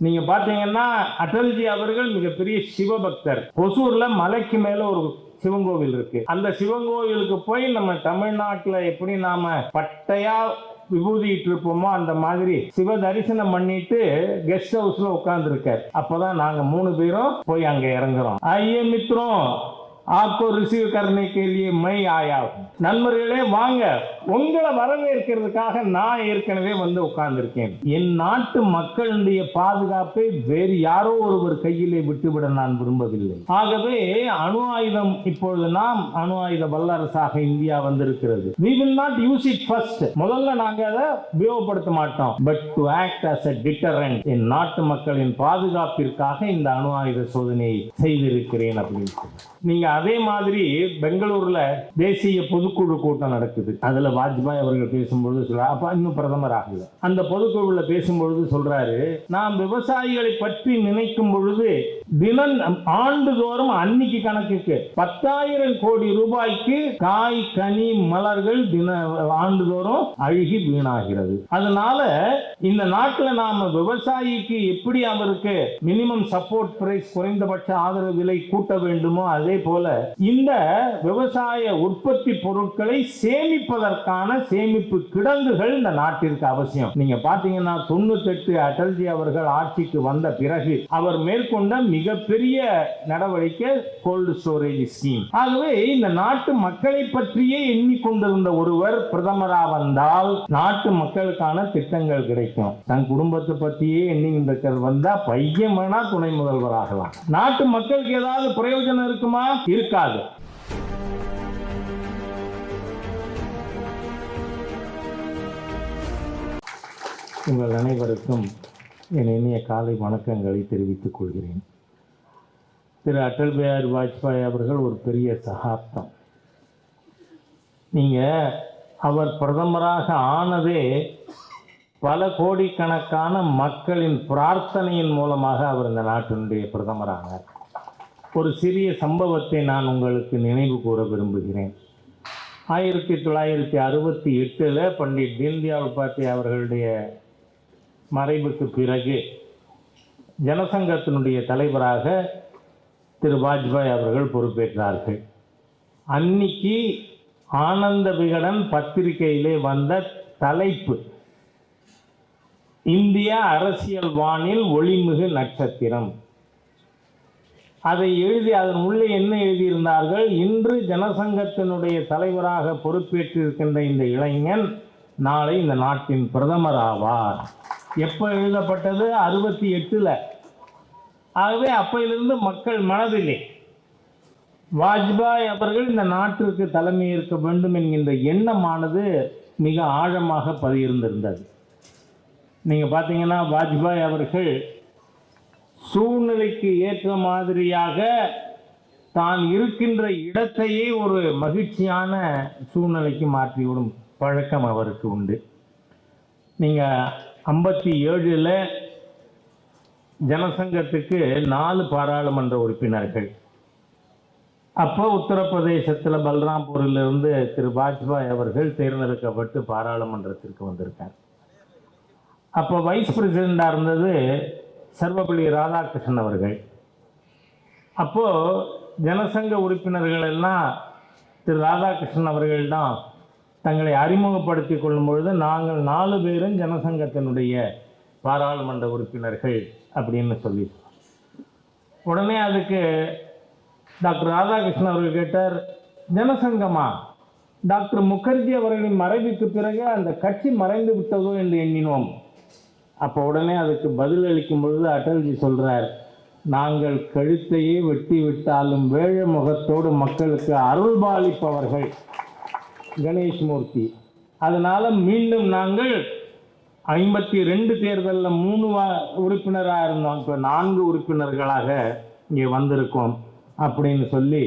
நீங்க பாத்தீங்கன்னா அடல்ஜி அவர்கள் மிகப்பெரிய சிவபக்தர். ஒசூர்ல மலைக்கு மேல ஒரு சிவன் கோவில் இருக்கு. அந்த சிவன் கோவிலுக்கு போய் நம்ம தமிழ்நாட்டுல எப்படி நாம பட்டையா விபூதிட்டு இருப்போமோ அந்த மாதிரி சிவ தரிசனம் பண்ணிட்டு கெஸ்ட் ஹவுஸ்ல உட்கார்ந்து இருக்காரு அப்பதான் நாங்க மூணு பேரும் போய் அங்க இறங்குறோம். ஐயே மித்ரம் ஆப்போ ரிசீவ் கரனை கேள்வி மை ஆயா நண்பர்களே வாங்க. உங்களை வரவேற்கிறதுக்காக நான் ஏற்கனவே வந்து உட்கார்ந்திருக்கேன். என் நாட்டு மக்களுடைய பாதுகாப்பை வேறு யாரோ ஒருவர் கையிலே விட்டுவிட நான் விரும்பவில்லை. ஆகவே அணு ஆயுதம் இப்பொழுது நாம் அணு ஆயுத வல்லரசாக இந்தியா வந்திருக்கிறது. We will not use it first முதல்ல நாங்க அதை உபயோகப்படுத்த மாட்டோம். But to act as a deterrent என் நாட்டு மக்களின் பாதுகாப்பிற்காக இந்த அணு ஆயுத சோதனையை செய்திருக்கிறேன் அப்படின்னு நீங்க அதே மாதிரி பெங்களூர்ல தேசிய பொதுக்குழு கூட்டம் நடக்குது. அதுல வாஜ்பாய் அவர்கள் பேசும்பொழுது சொல்றாரு அப்ப இன்னும் பிரதமர் ஆகல. அந்த பொதுக்குழுல பேசும்பொழுது சொல்றாரு நாம் விவசாயிகளை பற்றி நினைக்கும் பொழுது தினம் ஆண்டுதோறும் அன்னைக்கு கணக்குக்கு பத்தாயிரம் கோடி ரூபாய்க்கு காய் கனி மலர்கள் தின ஆண்டுதோறும் அழுகி வீணாகிறது. அதனால இந்த நாட்டில் நாம விவசாயிக்கு எப்படி அவருக்கு மினிமம் சப்போர்ட் பிரைஸ் குறைந்தபட்ச ஆதரவு விலை கூட்ட வேண்டுமோ அதே போல இந்த விவசாய உற்பத்தி பொருட்களை சேமிப்பதற்கான சேமிப்பு கிடங்குகள் இந்த நாட்டிற்கு அவசியம். நீங்க பாத்தீங்கன்னா தொண்ணூத்தி எட்டு அடல்ஜி அவர்கள் ஆட்சிக்கு வந்த பிறகு அவர் மேற்கொண்ட மிகப்பெரிய நடவடிக்கை கோல்டு ஸ்டோரேஜ் ஸ்கீம் ஆகவே இந்த நாட்டு மக்களை பற்றியே எண்ணிக்கொண்டிருந்த ஒருவர் பிரதமராக வந்தால் நாட்டு மக்களுக்கான திட்டங்கள் கிடைக்கும். தன் குடும்பத்தை பற்றியே எண்ணிக்கின்ற வந்தா பையன் வேணா துணை முதல்வர் ஆகலாம். நாட்டு மக்களுக்கு ஏதாவது பிரயோஜனம் இருக்குமா? இருக்காது. உங்கள் அனைவருக்கும் என் இனிய காலை வணக்கங்களை தெரிவித்துக் கொள்கிறேன். திரு அட்டல் பிஹாரி வாஜ்பாய் அவர்கள் ஒரு பெரிய சகாப்தம். நீங்கள் அவர் பிரதமராக ஆனதே பல கோடிக்கணக்கான மக்களின் பிரார்த்தனையின் மூலமாக அவர் இந்த நாட்டினுடைய பிரதமரானார். ஒரு சிறிய சம்பவத்தை நான் உங்களுக்கு நினைவு கூற விரும்புகிறேன். ஆயிரத்தி தொள்ளாயிரத்தி அறுபத்தி எட்டில் பண்டிட் தீன்தயாள் உபாத்யாய் அவர்களுடைய மறைவுக்கு பிறகு ஜனசங்கத்தினுடைய தலைவராக திரு வாஜ்பாய் அவர்கள் பொறுப்பேற்றார்கள். அன்னைக்கு ஆனந்த விகடன் பத்திரிகையிலே வந்த தலைப்பு இந்திய அரசியல் வானில் ஒளிமிகு நட்சத்திரம். அதை எழுதி அதன் உள்ளே என்ன எழுதியிருந்தார்கள்? இன்று ஜனசங்கத்தினுடைய தலைவராக பொறுப்பேற்றிருக்கின்ற இந்த இளைஞன் நாளை இந்த நாட்டின் பிரதமர் ஆவார். எப்போ எழுதப்பட்டது? அறுபத்தி எட்டில். ஆகவே அப்பையிலிருந்து மக்கள் மனதிலே வாஜ்பாய் அவர்கள் இந்த நாட்டிற்கு தலைமை இருக்க வேண்டும் என்கின்ற எண்ணமானது மிக ஆழமாக பதியிருந்திருந்தது. நீங்கள் பார்த்தீங்கன்னா வாஜ்பாய் அவர்கள் சூழ்நிலைக்கு ஏற்ற மாதிரியாக தான் இருக்கின்ற இடத்தையே ஒரு மகிழ்ச்சியான சூழ்நிலைக்கு மாற்றிவிடும் பழக்கம் அவருக்கு உண்டு. நீங்கள் ஐம்பத்தி ஏழில் ஜனசங்கத்துக்கு நாலு பாராளுமன்ற உறுப்பினர்கள். அப்போ உத்தரப்பிரதேசத்தில் பல்ராம்பூரிலிருந்து திரு வாஜ்பாய் அவர்கள் தேர்ந்தெடுக்கப்பட்டு பாராளுமன்றத்திற்கு வந்திருக்கார். அப்போ வைஸ் பிரசிடெண்டாக இருந்தது சர்வபள்ளி ராதாகிருஷ்ணன் அவர்கள். அப்போது ஜனசங்க உறுப்பினர்கள் எல்லாம் திரு ராதாகிருஷ்ணன் அவர்கள் தான் தங்களை அறிமுகப்படுத்தி கொள்ளும் பொழுது நாங்கள் நாலு பேரும் ஜனசங்கத்தினுடைய பாராளுமன்ற உறுப்பினர்கள். அப்படின்னு சொல்லி உடனே அதுக்கு டாக்டர் ராதாகிருஷ்ணன் அவர்கள் கேட்டார் ஜனசங்கமா? டாக்டர் முகர்ஜி அவர்களின் மறைவுக்கு பிறகு அந்த கட்சி மறைந்து விட்டதோ என்று எண்ணினோம். அப்போ உடனே அதுக்கு பதில் அளிக்கும் பொழுது அடல்ஜி சொல்கிறார் நாங்கள் கழுத்தையே வெட்டி விட்டாலும் வேழ முகத்தோடு மக்களுக்கு அருள்பாலிப்பவர்கள் கணேஷ் மூர்த்தி அதனால் மீண்டும் நாங்கள் ஐம்பத்தி ரெண்டு தேர்தலில் மூணு வா- உறுப்பினராக இருந்தோம். இப்போ நான்கு உறுப்பினர்களாக இங்கே வந்திருக்கோம் அப்படின்னு சொல்லி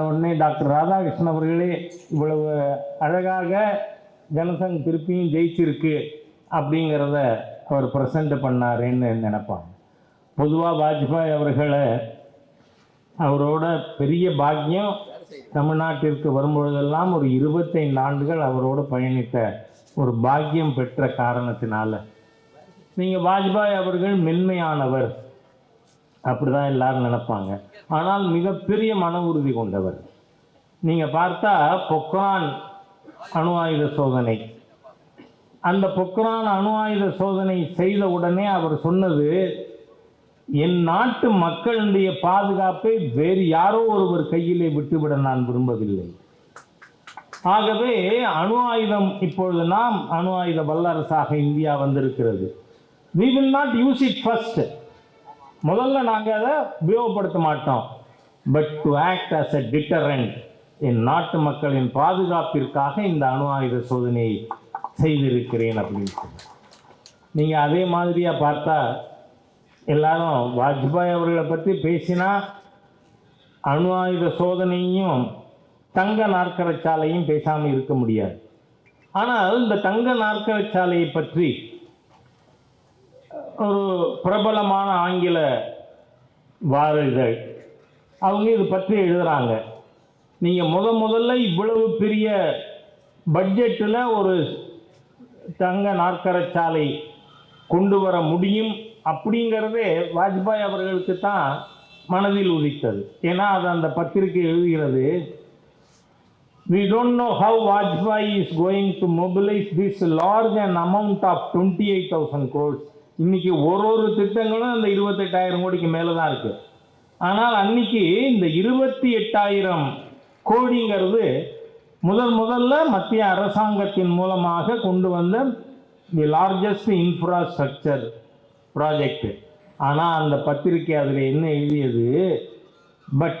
உடனே டாக்டர் ராதாகிருஷ்ணன் அவர்களே இவ்வளவு அழகாக ஜனசங் திருப்பியும் ஜெயிச்சிருக்கு அப்படிங்கிறத அவர் ப்ரெசண்ட் பண்ணாருன்னு நினைப்பாங்க. பொதுவாக வாஜ்பாய் அவர்களை அவரோட பெரிய பாக்கியம் தமிழ்நாட்டிற்கு வரும்பொழுதெல்லாம் ஒரு இருபத்தைந்து ஆண்டுகள் அவரோடு பயணித்த ஒரு பாக்கியம் பெற்ற காரணத்தினால. நீங்கள் வாஜ்பாய் அவர்கள் மென்மையானவர். அப்படிதான் எல்லாரும் நினைப்பாங்க. ஆனால் மிகப்பெரிய மன உறுதி கொண்டவர். நீங்கள் பார்த்தா பொக்ரான் அணு ஆயுத சோதனை. அந்த பொக்ரான் அணு ஆயுத சோதனை செய்த உடனே அவர் சொன்னது என் நாட்டு மக்களுடைய பாதுகாப்பை வேறு யாரோ ஒருவர் கையிலே விட்டுவிட நான் விரும்பவில்லை. ஆகவே அணு ஆயுதம் இப்பொழுது நாம் அணு ஆயுத வல்லரசாக இந்தியா வந்திருக்கிறது. We will not use it first முதல்ல நாங்கள் அதை உபயோகப்படுத்த மாட்டோம். But to act as a deterrent என் நாட்டு மக்களின் பாதுகாப்பிற்காக இந்த அணு ஆயுத சோதனையை செய்திருக்கிறேன் அப்படின்னு சொல்லி நீங்கள் அதே மாதிரியாக பார்த்தா எல்லாரும் வாஜ்பாய் அவர்களை பற்றி பேசினா அணு ஆயுத சோதனையும் தங்க நாற்கர சாலையும் பேசாமல் இருக்க முடியாது. ஆனால் இந்த தங்க நாற்கர சாலையை பற்றி ஒரு பிரபலமான ஆங்கில வார இதழ் அவங்க இது பற்றி எழுதுகிறாங்க நீங்கள் முத முதல்ல இவ்வளவு பெரிய பட்ஜெட்டில் ஒரு தங்க நாற்கர சாலை கொண்டு வர முடியும் அப்படிங்கிறதே வாஜ்பாய் அவர்களுக்கு தான் மனதில் உதித்தது. ஏன்னா அது அந்த பத்திரிகை எழுதுகிறது. We don't know how Vajpayee is going to mobilize this large an amount of 28,000 crores. இன்னைக்கு ஒரு ஒரு திட்டங்களும் அந்த இருபத்தெட்டாயிரம் கோடிக்கு மேலே தான் இருக்கு. ஆனால் அன்னைக்கு இந்த இருபத்தி எட்டாயிரம் கோடிங்கிறது முதல் முதல்ல மத்திய அரசாங்கத்தின் மூலமாக கொண்டு வந்த தி லார்ஜஸ்ட் இன்ஃப்ராஸ்ட்ரக்சர் ப்ராஜெக்ட் ஆனால் அந்த பத்திரிக்கை அதில் என்ன எழுதியது? But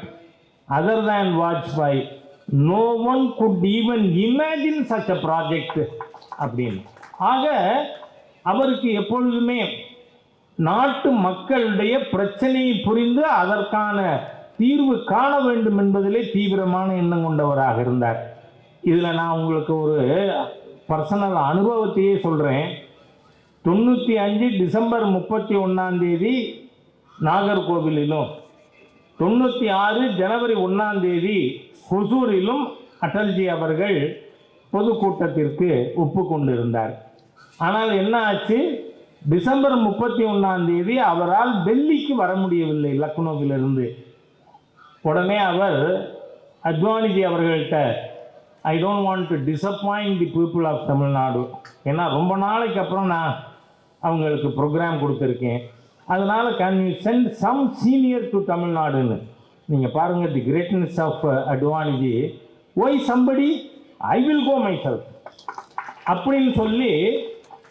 other than Vajpayee no one could even imagine such a project அப்படின்னு. ஆக அவருக்கு எப்பொழுதுமே நாட்டு மக்களுடைய பிரச்சனையை புரிந்து அதற்கான தீர்வு காண வேண்டும் என்பதிலே தீவிரமான எண்ணம் கொண்டவராக இருந்தார். இதில் நான் உங்களுக்கு ஒரு பர்சனல் அனுபவத்தையே சொல்கிறேன் தொண்ணூற்றி அஞ்சு டிசம்பர் முப்பத்தி ஒன்றாம் தேதி நாகர்கோவிலிலும் தொண்ணூற்றி ஆறு ஜனவரி ஒன்றாம் தேதி ஹுசூரிலும் அடல்ஜி அவர்கள் பொதுக்கூட்டத்திற்கு ஒப்புக்கொண்டிருந்தார். ஆனால் என்ன ஆச்சு? டிசம்பர் முப்பத்தி ஒன்றாம் தேதி அவரால் டெல்லிக்கு வர முடியவில்லை லக்னோவிலிருந்து. உடனே அவர் அத்வானிஜி அவர்கள்ட்ட I don't want to disappoint the people of Tamil Nadu ஏன்னா ரொம்ப நாளைக்கு அப்புறம் நான் அவங்களுக்கு ப்ரோக்ராம் கொடுத்துருக்கேன். அதனால் can you send some senior to தமிழ்நாடுன்னு நீங்கள் பாருங்கள் the greatness of Advaniji why somebody I will go myself அப்படின்னு சொல்லி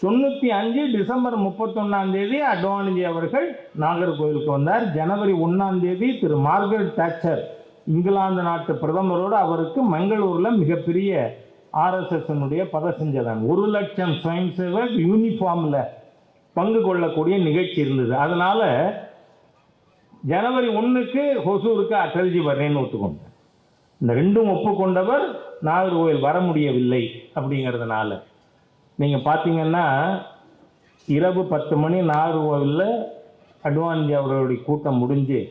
தொண்ணூற்றி அஞ்சு டிசம்பர் முப்பத்தொன்னாம் தேதி அட்வானிஜி அவர்கள் நாகர்கோவிலுக்கு வந்தார். ஜனவரி ஒன்றாம் தேதி திரு மார்கரெட் தாட்சர் இங்கிலாந்து நாட்டு பிரதமரோடு அவருக்கு மங்களூரில் மிகப்பெரிய ஆர்எஸ்எஸ்னுடைய பதசஞ்சலன் ஒரு லட்சம் சுயம் சேவக் யூனிஃபார்மில் பங்கு கொள்ளக்கூடிய நிகழ்ச்சி இருந்தது. அதனால ஜனவரி ஒன்றுக்கு ஹொசூருக்கு அட்டல்ஜி வர்றேன்னு ஒத்துக்கொண்டார் இந்த ரெண்டும் ஒப்புக்கொண்டவர் நாகர்கோவில் வர முடியவில்லை அப்படிங்கிறதுனால. நீங்கள் பார்த்தீங்கன்னா இரவு பத்து மணி நாகர்கோவிலில் அட்வான்ஜி அவர்களுடைய கூட்டம் முடிஞ்சு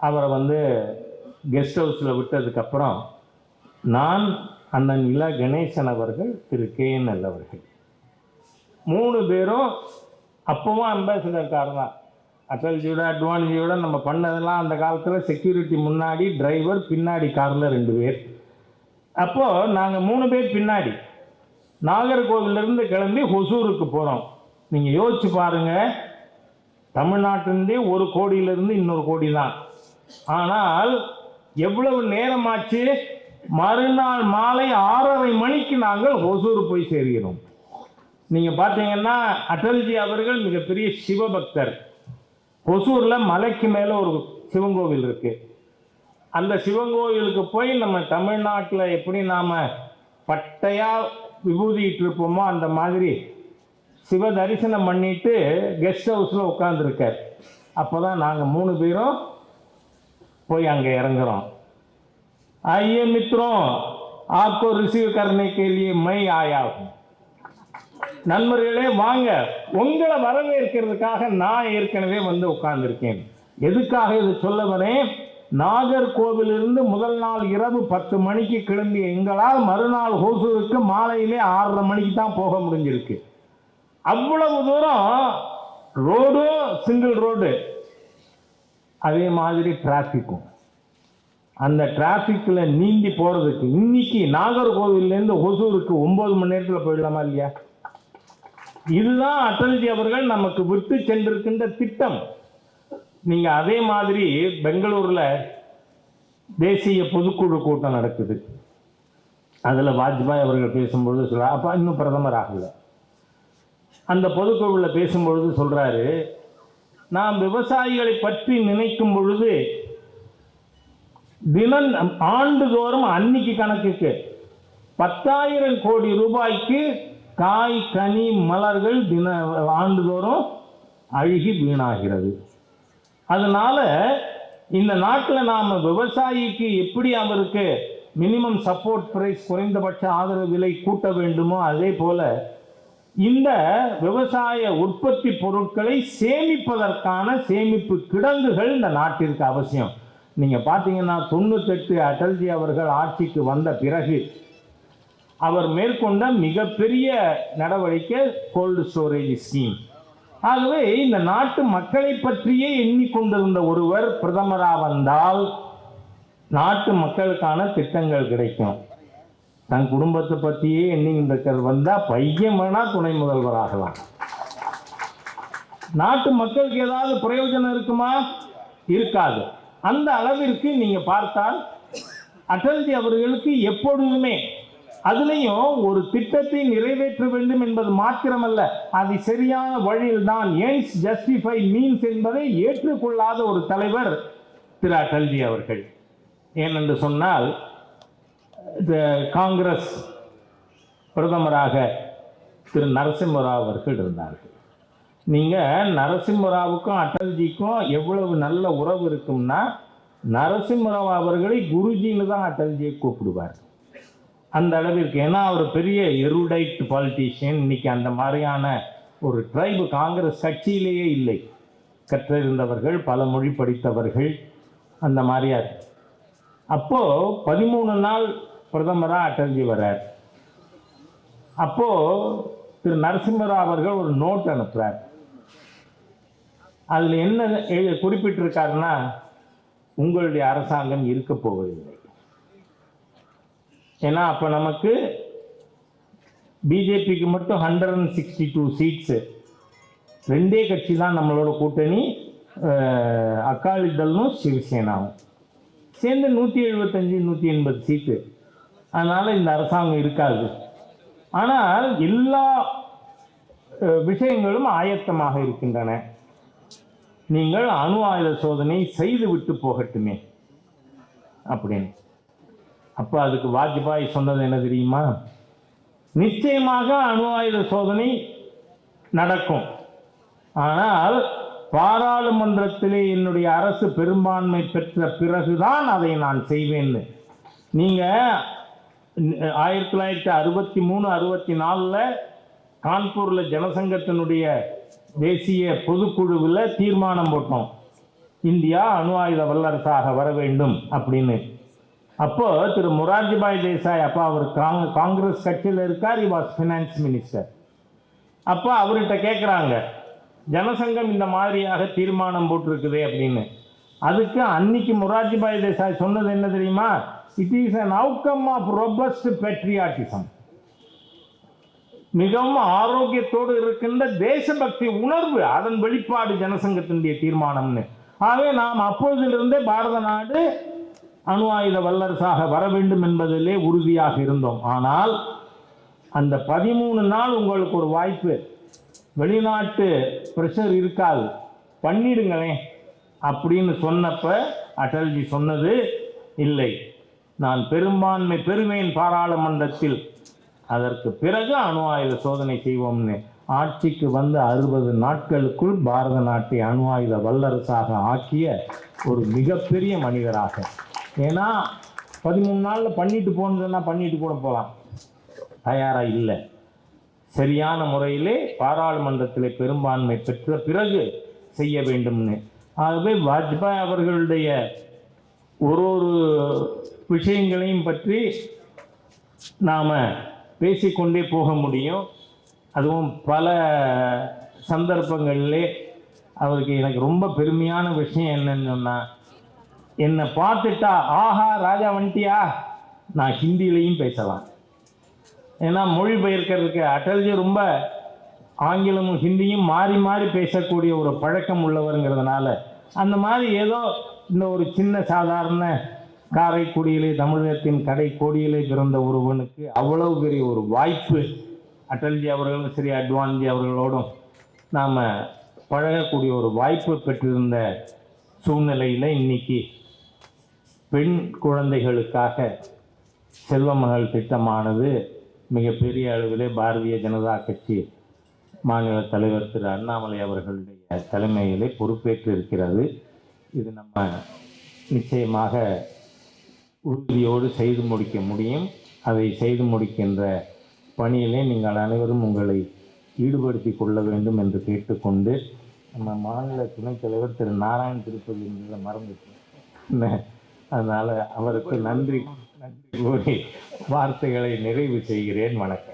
அவரை வந்து கெஸ்ட் ஹவுஸில் விட்டதுக்கப்புறம் நான் அண்ணன் இலா கணேசன் அவர்கள் திரு கேஎன்எல் அவர்கள். மூணு பேரும் அப்பவும் அம்பாசிடர் கார் தான் அட்டல்ஜியோட அட்வான்ஜியோட நம்ம பண்ணதெல்லாம் அந்த காலத்தில் செக்யூரிட்டி முன்னாடி டிரைவர் பின்னாடி காரில் ரெண்டு பேர். அப்போது நாங்கள் மூணு பேர் பின்னாடி. நாகர்கோவிலிருந்து கிளம்பி ஹொசூருக்கு போகிறோம் நீங்கள் யோசிச்சு பாருங்கள் தமிழ்நாட்டிலேருந்தே ஒரு கோடியிலிருந்து இன்னொரு கோடி தான் ஆனால் எவ்வளவு நேரமாச்சு? மறுநாள் மாலை ஆறரை மணிக்கு நாங்கள் ஒசூர் போய் சேர்கிறோம். நீங்கள் பார்த்தீங்கன்னா அடல்ஜி அவர்கள் மிகப்பெரிய சிவபக்தர் ஒசூரில் மலைக்கு மேலே ஒரு சிவன் கோவில் இருக்கு அந்த சிவன் கோவிலுக்கு போய் நம்ம தமிழ்நாட்டில் எப்படி நாம் பட்டையாக விபூதிட்டு இருப்போமோ அந்த மாதிரி சிவ தரிசனம் பண்ணிட்டு கெஸ்ட் ஹவுஸில் உட்காந்துருக்கார் அப்போ தான் நாங்கள் மூணு பேரும் போய் அங்கே இறங்குறோம் आइए मित्रों आपको रिसीव करने के लिए मैं आया हूं நண்பர்களே வாங்க. உங்களை வரவேற்கிறதுக்காக நான் ஏற்கனவே வந்து உட்கார்ந்திருக்கேன். எதுக்காக இது சொல்ல வரேன்? நாகர்கோவிலிருந்து முதல் நாள் இரவு பத்து மணிக்கு கிளம்பி எங்களால் மறுநாள் ஹோசூருக்கு மாலையிலே ஆறரை மணிக்கு தான் போக முடிஞ்சிருக்கு. அவ்வளவு தூரம் ரோடும் சிங்கிள் ரோடு அதே மாதிரி டிராஃபிக்கும் அந்த டிராஃபிக்கில் நீந்தி போகிறதுக்கு இன்னைக்கு நாகர்கோவிலேருந்து ஒசூருக்கு ஒம்பது மணி நேரத்தில் போயிடலாமா இல்லையா? இதுதான் அடல்ஜி அவர்கள் நமக்கு விட்டு சென்றிருக்கின்ற திட்டம். நீங்க அதே மாதிரி பெங்களூர்ல தேசிய பொதுக்குழு கூட்டம் நடக்குது. அதில் வாஜ்பாய் அவர்கள் பேசும்பொழுது சொல்ற அப்போ இன்னும் பிரதமர் ஆகல. அந்த பொதுக்குழுவில் பேசும்பொழுது சொல்றாரு நாம் விவசாயிகளை பற்றி நினைக்கும் பொழுது தினம் ஆண்டுதோறும் அன்னைக்கு கணக்குக்கு பத்தாயிரம் கோடி ரூபாய்க்கு காய் கனி மலர்கள் தின ஆண்டுதோறும் அழுகி வீணாகிறது. அதனால இந்த நாட்டில் நாம் விவசாயிக்கு எப்படி அவருக்கு மினிமம் சப்போர்ட் பிரைஸ் குறைந்தபட்ச ஆதரவு விலை கூட்ட வேண்டுமோ அதே போல இந்த விவசாய உற்பத்தி பொருட்களை சேமிப்பதற்கான சேமிப்பு கிடங்குகள் இந்த நாட்டிற்கு அவசியம். நீங்கள் பார்த்தீங்கன்னா தொண்ணூத்தெட்டு அடல்ஜி அவர்கள் ஆட்சிக்கு வந்த பிறகு அவர் மேற்கொண்ட மிகப்பெரிய நடவடிக்கை கோல்டு ஸ்டோரேஜ் ஸ்கீம் ஆகவே இந்த நாட்டு மக்களை பற்றியே எண்ணிக்கொண்டிருந்த ஒருவர் பிரதமராக வந்தால் நாட்டு மக்களுக்கான திட்டங்கள் கிடைக்கும். தன் குடும்பத்தை பற்றியே எண்ணிக்கின்ற வந்தால் பையன் வேணால் துணை முதல்வராகலாம் நாட்டு மக்களுக்கு ஏதாவது பிரயோஜனம் இருக்குமா? இருக்காது. அந்த அளவிற்கு நீங்கள் பார்த்தால் அடல்ஜி அவர்களுக்கு எப்பொழுதுமே அதுலேயும் ஒரு திட்டத்தை நிறைவேற்ற வேண்டும் என்பது மாத்திரமல்ல அது சரியான வழியில் தான் ஏன்ஸ் ஜஸ்டிஃபை மீன்ஸ் என்பதை ஏற்றுக்கொள்ளாத ஒரு தலைவர் திரு. அடல்ஜி அவர்கள். ஏனென்று சொன்னால் இந்த காங்கிரஸ் பிரதமராக திரு. நரசிம்மராவ் அவர்கள் இருந்தார்கள். நீங்கள் நரசிம்மராவுக்கும் அடல்ஜிக்கும் எவ்வளவு நல்ல உறவு இருக்கும்னா நரசிம்மராவ் அவர்களை குருஜின்னு தான் அடல்ஜியை கூப்பிடுவார். அந்த அளவிற்கு. ஏன்னா அவர் பெரிய எருடைட் பாலிட்டிஷியன் இன்னைக்கு அந்த மாதிரியான ஒரு ட்ரைபு காங்கிரஸ் கட்சியிலேயே இல்லை. கற்றிருந்தவர்கள் பல மொழி படித்தவர்கள் அந்த மாதிரியா இருக்கு. பதிமூணு நாள் பிரதமராக அடல்ஜி வர்றார். அப்போது திரு நரசிம்மராவ் அவர்கள் ஒரு நோட் அனுப்புகிறார் அதில் என்ன எழு- குறிப்பிட்டிருக்காருன்னா உங்களுடைய அரசாங்கம் இருக்க போவதில்லை. ஏன்னா அப்போ நமக்கு பிஜேபிக்கு மட்டும் hundred and sixty two seats ரெண்டே கட்சி தான் நம்மளோட கூட்டணி. அஹ், அகாலிதளும் சிவசேனாவும். சேர்ந்து நூற்றி எழுபத்தஞ்சு நூற்றி எண்பது சீட்டு அதனால் இந்த அரசாங்கம் இருக்காது. ஆனால் எல்லா விஷயங்களும் ஆயத்தமாக இருக்கின்றன. நீங்கள் அணு ஆயுத சோதனை செய்து விட்டு போகட்டுமே. அப்படின்னு. அப்போ அதுக்கு வாஜ்பாய் சொன்னது என்ன தெரியுமா? நிச்சயமாக அணு ஆயுத சோதனை நடக்கும். ஆனால் பாராளுமன்றத்திலே என்னுடைய அரசு பெரும்பான்மை பெற்ற பிறகுதான் அதை நான் செய்வேன்னு நீங்கள் ஆயிரத்தி தொள்ளாயிரத்தி அறுபத்தி மூணு அறுபத்தி நாலில் கான்பூரில் ஜனசங்கத்தினுடைய தேசிய பொதுக்குழுவில் தீர்மானம் போட்டோம். இந்தியா அணு ஆயுத வல்லரசாக வர வேண்டும் அப்படின்னு. அப்போ திரு முரார்ஜிபாய் தேசாய் அப்போ அவர் காங் காங்கிரஸ் கட்சியில் இருக்கார் இ வாஸ் ஃபினான்ஸ் மினிஸ்டர் அப்போ அவர்கிட்ட கேட்குறாங்க ஜனசங்கம் இந்த மாதிரியாக தீர்மானம் போட்டிருக்குதே அப்படின்னு. அதுக்கு அன்னைக்கு முரார்ஜிபாய் தேசாய் சொன்னது என்ன தெரியுமா? It is an outcome of robust patriotism மிகவும் ஆரோக்கியத்தோடு இருக்கின்ற தேசபக்தி உணர்வு அதன் வெளிப்பாடு ஜனசங்கத்தினுடைய தீர்மானம்னு. ஆகவே நாம் அப்பொழுதிலிருந்தே பாரத நாடு அணு ஆயுத வல்லரசாக வர வேண்டும் என்பதிலே உறுதியாக இருந்தோம். ஆனால் அந்த பதிமூணு நாள் உங்களுக்கு ஒரு வாய்ப்பு. வெளிநாட்டு ப்ரெஷர் இருக்காது. பண்ணிடுங்களேன் அப்படின்னு சொன்னப்ப அடல்ஜி சொன்னது இல்லை. நான் பெரும்பான்மை பெருமையின் பாராளுமன்றத்தில் அதற்கு பிறகு அணு ஆயுத சோதனை செய்வோம்னு ஆட்சிக்கு வந்த அறுபது நாட்களுக்குள் பாரத நாட்டை அணு ஆயுத வல்லரசாக ஆக்கிய ஒரு மிகப்பெரிய மனிதராக ஏன்னா பதிமூணு நாளில் பண்ணிட்டு போனதுன்னா பண்ணிட்டு கூட போகலாம். தயாராக இல்லை. சரியான முறையிலே பாராளுமன்றத்தில் பெரும்பான்மை பெற்ற பிறகு செய்ய வேண்டும்னு. ஆகவே வாஜ்பாய் அவர்களுடைய ஒரு ஒரு விஷயங்களையும் பற்றி நாம் பேசிக்கொண்டே போக முடியும். அதுவும் பல சந்தர்ப்பங்களிலே அவருக்கு எனக்கு ரொம்ப பெருமையான விஷயம் என்னன்னு சொன்னால் என்னை பார்த்துட்டா ஆஹா ராஜா வந்துட்டியா? நான் ஹிந்திலையும் பேசலாம். ஏன்னா மொழிபெயர்க்கிறதுக்கு அட்டல்ஜி ரொம்ப ஆங்கிலமும் ஹிந்தியும் மாறி மாறி பேசக்கூடிய ஒரு பழக்கம் உள்ளவருங்கிறதுனால அந்த மாதிரி ஏதோ இந்த ஒரு சின்ன சாதாரண காரைக்குடியிலே தமிழகத்தின் கடை கோடியிலே பிறந்த ஒருவனுக்கு அவ்வளவு பெரிய ஒரு வாய்ப்பு அட்டல்ஜி அவர்களும் சரி அட்வான்ஜி அவர்களோடும் நாம் பழகக்கூடிய ஒரு வாய்ப்பு பெற்றிருந்த சூழ்நிலையில் இன்னைக்கு பெண் குழந்தைகளுக்காக செல்வமகள் திட்டமானது மிகப்பெரிய அளவிலே பாரதிய ஜனதா கட்சி மாநில தலைவர் திரு அண்ணாமலை அவர்களுடைய தலைமையிலே பொறுப்பேற்று இருக்கிறது இது நம்ம நிச்சயமாக உறுதியோடு செய்து முடிக்க முடியும். அதை செய்து முடிக்கின்ற பணியிலே நீங்கள் அனைவரும் உங்களை ஈடுபடுத்தி கொள்ள வேண்டும் என்று கேட்டுக்கொண்டு நம்ம மாநில துணைத் தலைவர் திரு நாராயண் திருப்பதி என்பதை மறந்துட்டேன். அதனால் அவருக்கு நன்றி நன்றி கூறி வார்த்தைகளை நிறைவு செய்கிறேன். வணக்கம்.